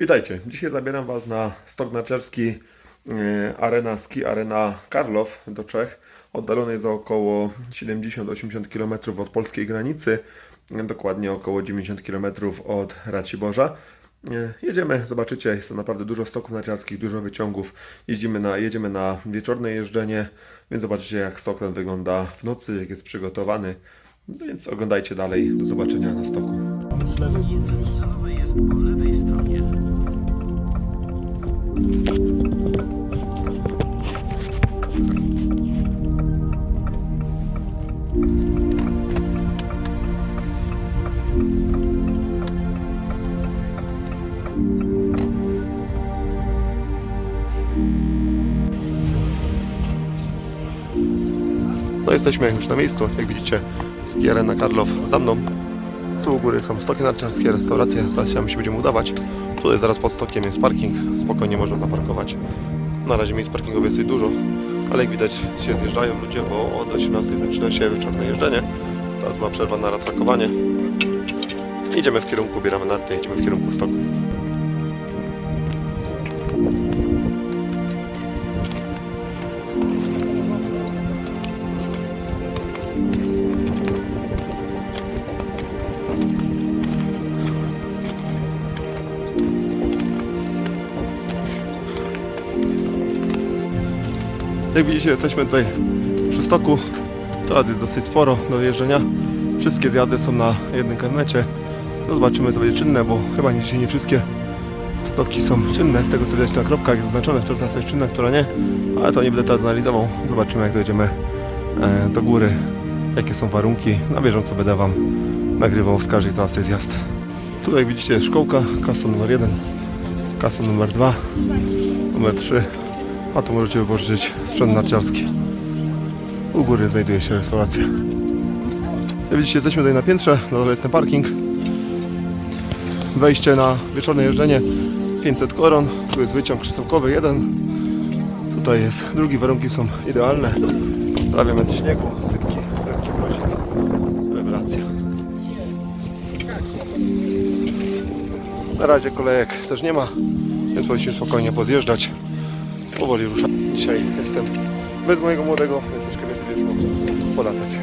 Witajcie. Dzisiaj zabieram Was na stok narciarski e, Arena Ski Arena Karlow do Czech, oddalonej za około 70-80 km od polskiej granicy, dokładnie około 90 km od Raciborza. E, Jedziemy, zobaczycie, jest to naprawdę dużo stoków narciarskich, dużo wyciągów. Na, jedziemy na wieczorne jeżdżenie, więc zobaczycie jak stok ten wygląda w nocy, jak jest przygotowany. No więc oglądajcie dalej, do zobaczenia na stoku. No jesteśmy już na miejscu, jak widzicie, ski Arena Karlow za mną. Tu u góry są stoki narciarskie, restauracje, zaraz się będziemy udawać. Tutaj zaraz pod stokiem jest parking, spokojnie można zaparkować. Na razie miejsc parkingowych jest dużo, ale jak widać się zjeżdżają ludzie, bo od 18 zaczyna się wieczorne jeżdżenie. Teraz ma przerwa na ratrakowanie. Idziemy w kierunku, bieramy narty, idziemy w kierunku stoku. Jak widzicie, jesteśmy tutaj przy stoku. Teraz jest dosyć sporo do jeżdżenia. Wszystkie zjazdy są na jednym karnecie. No zobaczymy, co będzie czynne, bo chyba nie- nie wszystkie stoki są czynne. Z tego, co widać na kropkach jest zaznaczone, która jest czynna, która nie. Ale to nie będę teraz analizował. Zobaczymy, jak dojedziemy e, do góry, jakie są warunki. Na bieżąco będę Wam nagrywał z każdej trasy zjazd. Tutaj widzicie jest szkołka, kasa numer 1, kasa numer 2, numer 3, a tu możecie wypożyczyć sprzęt narciarski. U góry znajduje się restauracja. Jak widzicie, jesteśmy tutaj na piętrze, na dole jest ten parking. Wejście na wieczorne jeżdżenie 500 koron. Tu jest wyciąg krzesełkowy jeden. Tutaj jest drugi, warunki są idealne. Prawie metr śniegu, sypki, lekki mrozik. Rewelacja. Na razie kolejek też nie ma, więc powinniśmy spokojnie pozjeżdżać powoli ruszam. Dzisiaj jestem bez mojego młodego, więc troszkę więcej wyszło polatać.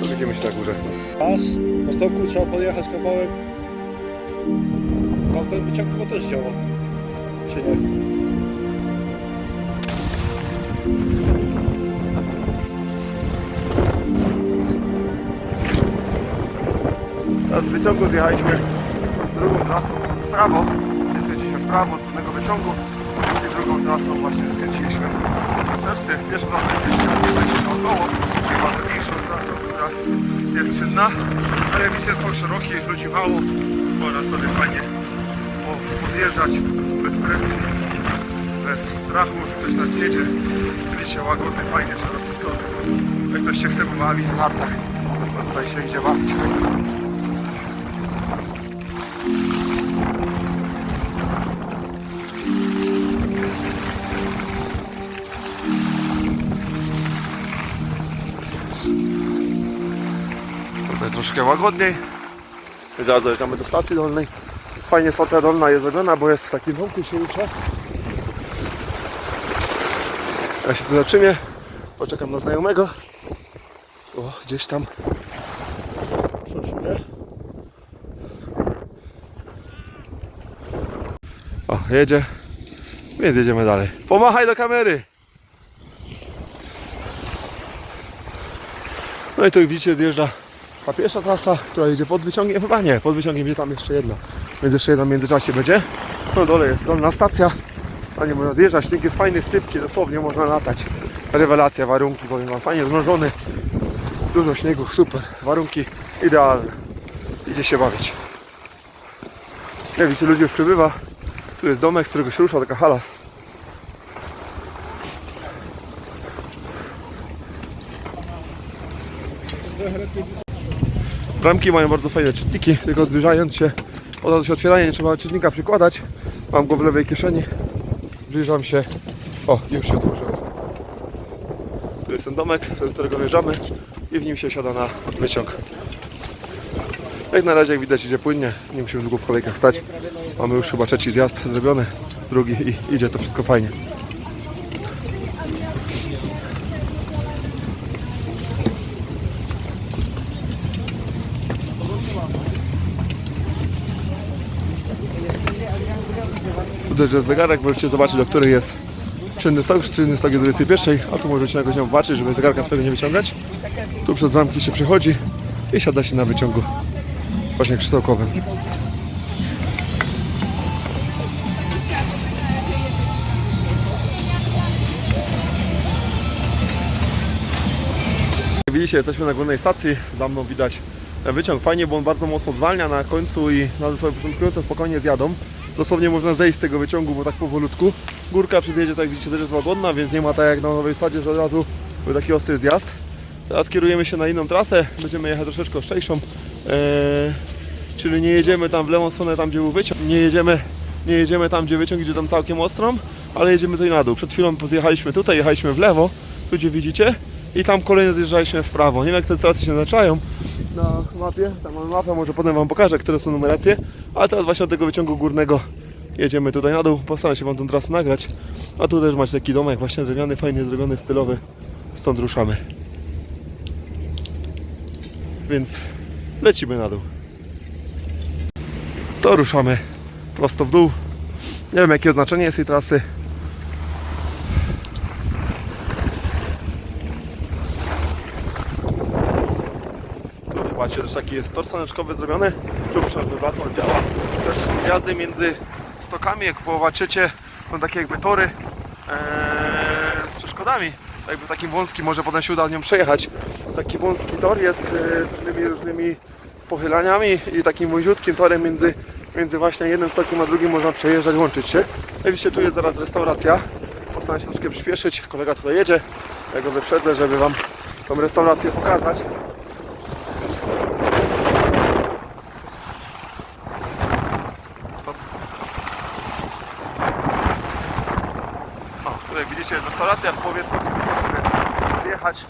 To widzimy się na górze. Raz, po stoku trzeba podjechać kawałek. Tam ten wyciąg chyba też działa. Czy nie? Teraz z wyciągu zjechaliśmy drugą trasą w prawo, skręciliśmy w prawo z górnego wyciągu drugą trasą właśnie skręciliśmy szerszy. Pierwszą trasę jeździliśmy zjechaliśmy naokoło, chyba mniejszą trasą, która jest czynna, ale widzicie, jest to szeroki, ludzi mało, można sobie fajnie po- podjeżdżać bez presji, bez strachu, że ktoś nas jedzie. Widzicie, łagodny, fajnie, szeroki stok. Jak ktoś się chce pobawić w nartach, to tutaj się idzie bawić troszkę łagodniej. Zaraz dojeżdżamy do stacji dolnej. Fajnie stacja dolna jest zrobiona, bo jest w takim domku się rusza. Ja się tu zatrzymię. Poczekam na znajomego. O, gdzieś tam szorszuje. O, jedzie. Więc jedziemy dalej. Pomachaj do kamery! No i tu widzicie zjeżdża ta pierwsza trasa, która jedzie pod wyciągiem, chyba nie, pod wyciągiem będzie tam jeszcze jedna. Więc jeszcze jedna w międzyczasie będzie. No dole jest dolna stacja. A nie można zjeżdżać, śnieg jest fajny, sypki, dosłownie można latać. Rewelacja, warunki, powiem wam, fajnie zmrożony. Dużo śniegu, super, warunki idealne. Idzie się bawić. Jak widzicie, ludzi już przybywa. Tu jest domek, z którego się rusza taka hala. Bramki mają bardzo fajne czytniki, tylko zbliżając się, od razu się otwieranie, nie trzeba czytnika przykładać. Mam go w lewej kieszeni. Zbliżam się. O, już się otworzyło. Tu jest ten domek, do którego wjeżdżamy i w nim się siada na wyciąg. Jak na razie jak widać idzie płynnie, nie musimy długo w kolejkach stać. Mamy już chyba trzeci zjazd zrobiony, drugi i idzie to wszystko fajnie. Jest zegarek, możecie zobaczyć do której jest czynny stok, czynny stok jest 21, a tu możecie na godzinie zobaczyć, żeby zegarka swojego nie wyciągać. Tu przez bramki się przechodzi i siada się na wyciągu właśnie krzesełkowym. Widzicie, jesteśmy na głównej stacji. Za mną widać wyciąg. Fajnie, bo on bardzo mocno zwalnia na końcu i na sobie początkujące spokojnie zjadą. Dosłownie można zejść z tego wyciągu, bo tak powolutku. Górka przy zjeździe, tak widzicie, też jest łagodna, więc nie ma tak jak na nowej stadzie, że od razu był taki ostry zjazd. Teraz kierujemy się na inną trasę. Będziemy jechać troszeczkę ostrzejszą. Eee, czyli nie jedziemy tam w lewą stronę, tam gdzie był wyciąg. Nie jedziemy, nie jedziemy tam, gdzie wyciąg idzie tam całkiem ostrą, ale jedziemy tutaj na dół. Przed chwilą zjechaliśmy tutaj, jechaliśmy w lewo, tu gdzie widzicie. I tam kolejne zjeżdżaliśmy w prawo. Nie wiem jak te trasy się zaznaczają na mapie. Tam mamy mapę, może potem Wam pokażę, które są numeracje. Ale teraz właśnie od tego wyciągu górnego jedziemy tutaj na dół. Postaram się Wam tą trasę nagrać. A tu też macie taki domek właśnie drewniany, fajnie zrobiony, stylowy. Stąd ruszamy. Więc lecimy na dół. To ruszamy prosto w dół. Nie wiem jakie oznaczenie jest tej trasy. Zobaczcie, też taki jest tor saneczkowy zrobiony. Tu przerwywator działa. Też są zjazdy między stokami. Jak połowaczycie, są takie jakby tory eee, z przeszkodami. Jakby takim wąskim, może potem się uda nią przejechać. Taki wąski tor jest e, z różnymi, różnymi pochylaniami i takim wąziutkim torem między, między właśnie jednym stokiem a drugim można przejeżdżać, łączyć się. Oczywiście tu jest zaraz restauracja. Postaram się troszkę przyspieszyć. Kolega tutaj jedzie. Ja go wyprzedzę, żeby Wam tą restaurację pokazać. O, jest restauracja, w połowie sobie zjechać.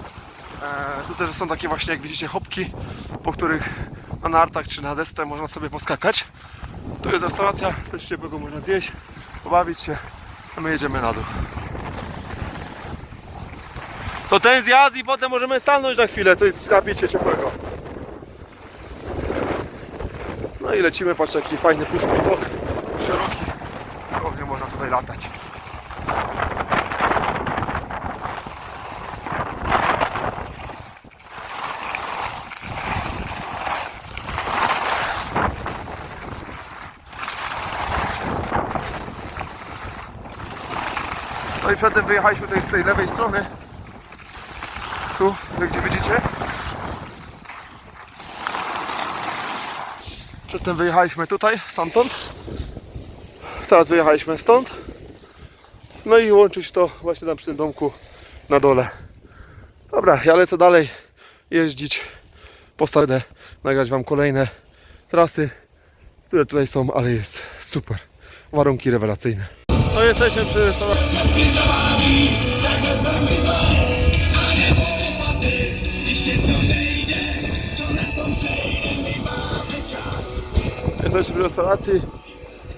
E, tu też są takie właśnie jak widzicie hopki, po których na nartach czy na desce można sobie poskakać. Tu jest restauracja, coś ciepłego można zjeść, pobawić się, a my jedziemy na dół. To ten zjazd i potem możemy stanąć na chwilę, coś napić się ciepłego. No i lecimy, patrzcie jaki fajny pusty stok, szeroki, dosłownie można tutaj latać. Przedtem wyjechaliśmy tutaj z tej lewej strony. Tu, jak gdzie widzicie. Przedtem wyjechaliśmy tutaj, stamtąd. Teraz wyjechaliśmy stąd. No i łączyć to właśnie tam przy tym domku na dole. Dobra, ja lecę dalej jeździć po stadę, nagrać Wam kolejne trasy, które tutaj są, ale jest super. Warunki rewelacyjne. No jesteśmy przy restauracji. Jesteśmy przy restauracji.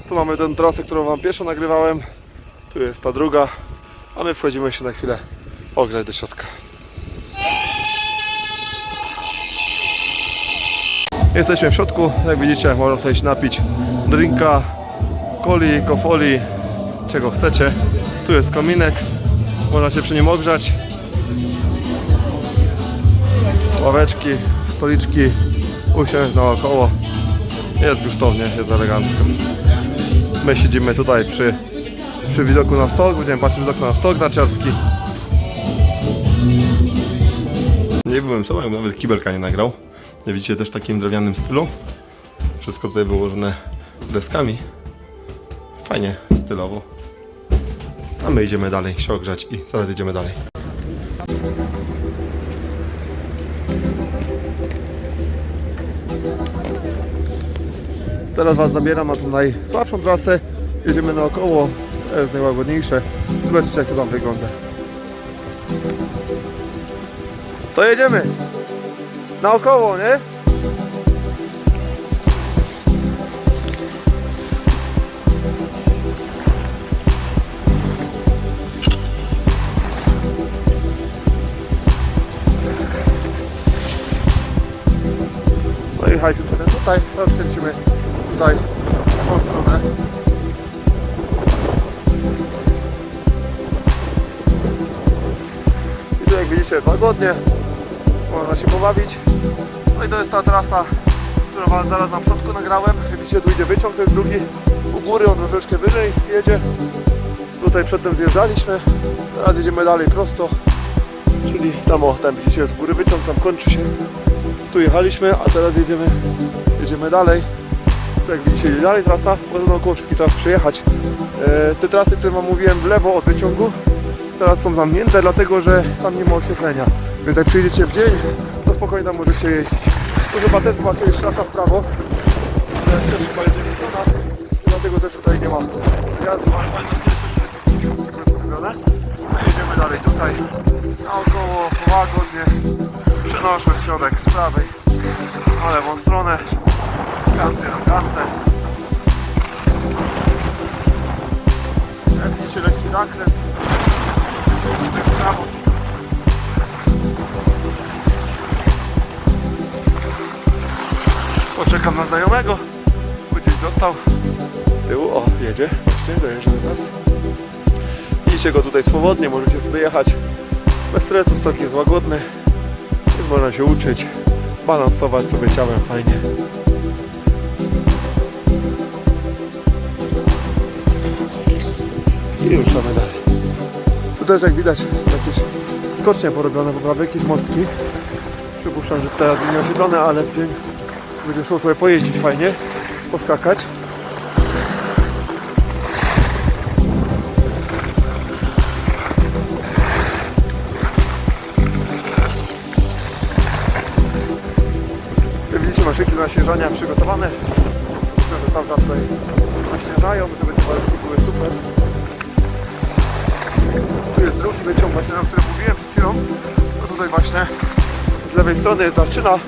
Tu mamy tę trasę, którą Wam pierwszą nagrywałem. Tu jest ta druga. A my wchodzimy się na chwilę ogrzać do środka. Jesteśmy w środku. Jak widzicie, można sobie się napić drinka, coli, kofoli, czego chcecie. Tu jest kominek. Można się przy nim ogrzać. Ławeczki, stoliczki, usiąść naokoło. Jest gustownie, jest elegancko. My siedzimy tutaj przy, przy widoku na stok, będziemy patrzeć z okna na stok narciarski. Nie byłem sobą, jakby nawet kibelka nie nagrał. Jak widzicie też w takim drewnianym stylu. Wszystko tutaj wyłożone deskami. Fajnie, stylowo. A my idziemy dalej się ogrzać i zaraz idziemy dalej. Teraz Was zabieram na tą najsłabszą trasę. Jedziemy naokoło. To jest najłagodniejsze. Zobaczcie jak to tam wygląda. To jedziemy. Naokoło, nie? Tutaj, teraz kręcimy tutaj tą stronę. I tu jak widzicie łagodnie, można się pobawić. No i to jest ta trasa, którą wam zaraz na początku nagrałem. Jak widzicie tu idzie wyciąg, jest drugi u góry, on troszeczkę wyżej jedzie. Tutaj przedtem zjeżdżaliśmy, teraz jedziemy dalej prosto. Czyli tam o, tam widzicie z góry wyciąg, tam kończy się. Tu jechaliśmy, a teraz jedziemy, jedziemy dalej. Tu jak widzicie dalej trasa, można około wszystkich przejechać. E, te trasy, które wam mówiłem w lewo od wyciągu, teraz są zamknięte, dlatego że tam nie ma oświetlenia. Więc jak przyjedziecie w dzień, to spokojnie tam możecie jeździć. Tu chyba też była kiedyś trasa w prawo, też chyba jest dlatego też tutaj nie ma jazdy. jedziemy dalej tutaj, naokoło, łagodnie, przenoszę środek z prawej. Na lewą stronę, z kanty na kantę. Widzicie, lekki Jedziemy w prawo. Poczekam na znajomego, gdzieś dostał tyłu, o jedzie, właśnie dojeżdża do nas. Widzicie go tutaj swobodnie, możecie sobie jechać. Bez stresu, stok jest łagodny, można się uczyć, balansować sobie ciałem fajnie. I ruszamy dalej. Tu też jak widać jakieś skocznie porobione po prawej, jakieś mostki. Przypuszczam, że teraz nie oświetlone, ale będzie szło sobie pojeździć fajnie, poskakać. Naśnieżania przygotowane. Myślę, że cały czas tutaj naśnieżają, żeby te warunki były super. Tu jest drugi wyciąg właśnie, o którym mówiłem przed chwilą. No tutaj właśnie z lewej strony jest Darczyna.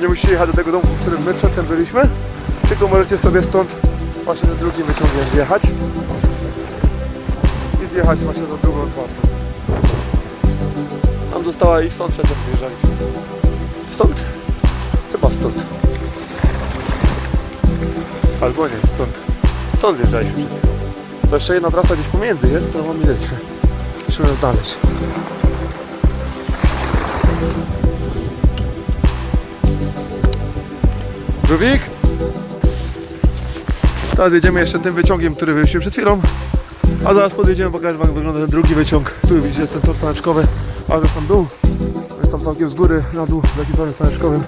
Nie musicie jechać do tego domku, w którym my przedtem byliśmy. Tylko możecie sobie stąd właśnie tym drugim wyciągiem wjechać. I zjechać właśnie do drugą trasę. Tam dostała ich stąd przedtem zjeżdżali. Stąd? Albo nie, stąd. Stąd zjeżdżaliśmy. To jeszcze jedna trasa gdzieś pomiędzy jest, którą mam mieliśmy. Musimy ją znaleźć. Żółwik? Teraz jedziemy jeszcze tym wyciągiem, który byliśmy przed chwilą. A zaraz podjedziemy, pokażę wam jak wygląda ten drugi wyciąg. Tu widzicie sensor saneczkowy, ale tam dół. Jest tam całkiem z góry na dół, w jakimś saneczkowym.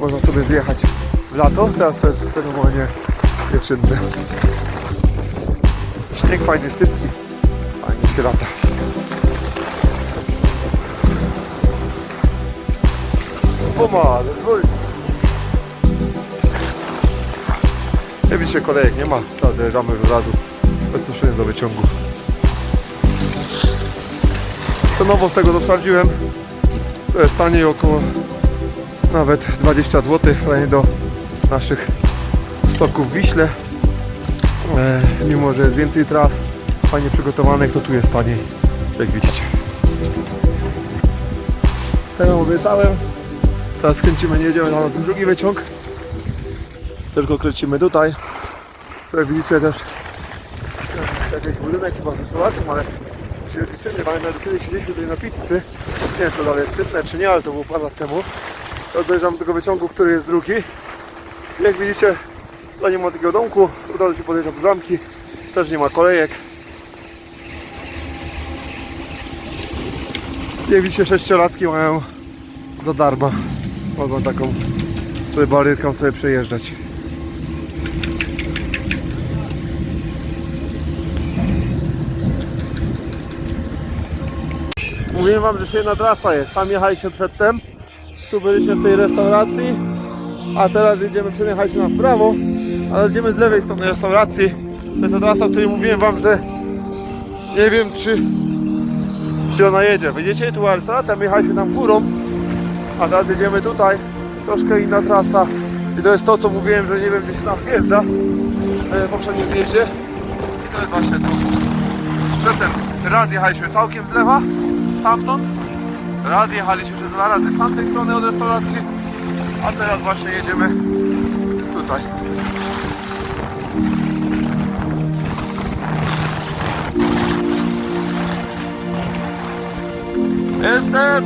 Można sobie zjechać w lato. Teraz to jest w tym momencie wieczynny. Śnieg fajny, sypki. Fajnie się lata. Spuma, zwolni. Jak widzicie kolejek nie ma, dojeżdżamy od razu bezpośrednio do wyciągu. Cenowo z tego co sprawdziłem, to jest taniej około nawet 20 zł, fajnie do naszych stoków w Wiśle. E, mimo, że jest więcej tras fajnie przygotowanych, to tu jest taniej, jak widzicie. Jak obiecałem, teraz kręcimy, nie jedziemy na ten drugi wyciąg, tylko kręcimy tutaj. Tu jak widzicie też jakiś budynek chyba z restauracją, ale się jest liczymy. Pamiętam, kiedyś siedzieliśmy tutaj na pizzy. Nie wiem, czy dalej jest szczytne, czy nie, ale to było parę lat temu. Teraz dojeżdżam do tego wyciągu, który jest drugi. Jak widzicie, tutaj nie ma takiego domku, od razu się podjeżdża do bramki. Też nie ma kolejek. Widzicie, sześciolatki mają za darmo. Mogą taką tutaj barierką sobie przejeżdżać. Mówiłem wam, że jeszcze jedna trasa jest. Tam jechaliśmy przedtem. Tu byliśmy w tej restauracji. A teraz jedziemy, przejechaliśmy na prawo. Ale jedziemy z lewej strony restauracji. To jest ta trasa, o której mówiłem wam, że nie wiem czy, czy ona jedzie. Widzicie, tu restauracja, my jechaliśmy tam górą. A teraz jedziemy tutaj. Troszkę inna trasa. I to jest to, co mówiłem, że nie wiem, gdzie się tam zjeżdża. W poprzednim zjeździe. I to jest właśnie to. Przedtem raz jechaliśmy całkiem z lewa, stamtąd. Raz jechaliśmy przez dwa z tamtej strony od restauracji. A teraz właśnie jedziemy Tutaj. Jestem!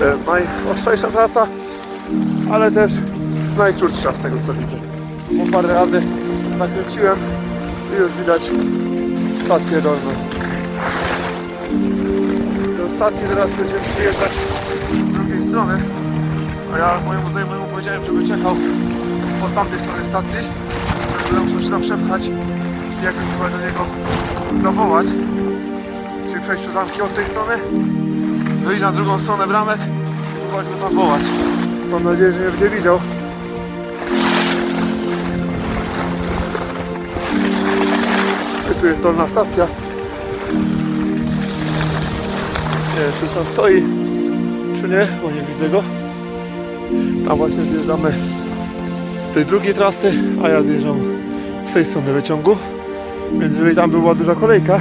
To jest najostrzejsza trasa, ale też najkrótsza z tego co widzę. Bo parę razy zakręciłem i już widać stację dolną. Do stacji teraz będziemy przyjeżdżać z drugiej strony, a ja mojemu znajomemu powiedziałem, żeby czekał po tamtej stronie stacji. Musiał się tam przepchać i jakoś chyba do niego zawołać. Czyli przejść przez ramki od tej strony wyjść na drugą stronę bramek i go tam wołać. Mam nadzieję, że nie będzie widział. I tu jest dolna stacja. Nie wiem, czy tam stoi, czy nie, bo nie widzę go. Tam właśnie zjeżdżamy z tej drugiej trasy, a ja zjeżdżam z tej strony wyciągu. Więc jeżeli tam była duża kolejka,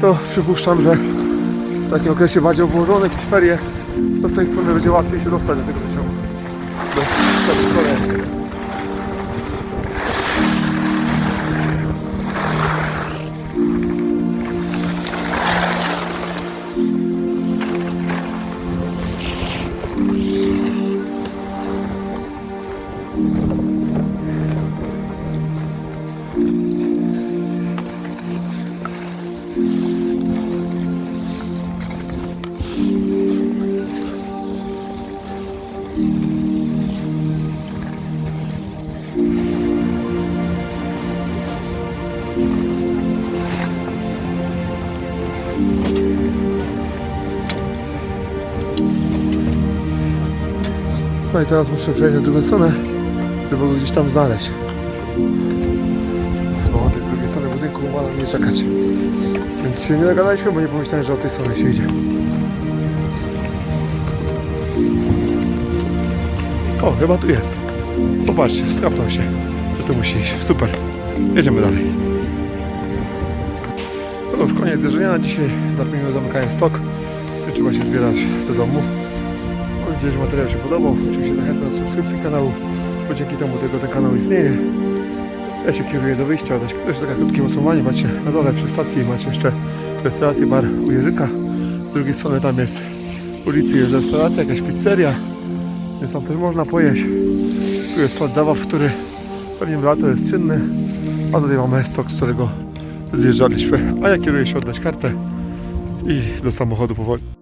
to przypuszczam, że w takim okresie bardziej obłożone, jakieś ferie, to z tej strony będzie łatwiej się dostać do tego wyciągu. Bez żadnych No i teraz muszę przejść na drugą stronę, żeby go gdzieś tam znaleźć. Bo on jest z drugiej strony budynku, ma na mnie czekać. Więc się nie dogadaliśmy, bo nie pomyślałem, że od tej strony się idzie. O, chyba tu jest. Popatrzcie, skapnął się, że tu musi iść. Super. Jedziemy dalej. No już koniec zjeżdżenia na dzisiaj. Za 5 minut zamykałem stok. Trzeba się zbierać do domu. Mam nadzieję, że materiał się podobał. Oczywiście zachęcam do subskrypcji kanału, bo dzięki temu tego ten kanał istnieje. Ja się kieruję do wyjścia. Dość, dość takie krótkie mocowanie. Macie na dole przy stacji macie jeszcze restaurację bar u Jerzyka. Z drugiej strony tam jest ulicy jest restauracja, jakaś pizzeria. Więc tam też można pojeść. Tu jest plac zabaw, który pewnie w lato jest czynny. A tutaj mamy stok, z którego zjeżdżaliśmy. A ja kieruję się oddać kartę i do samochodu powoli.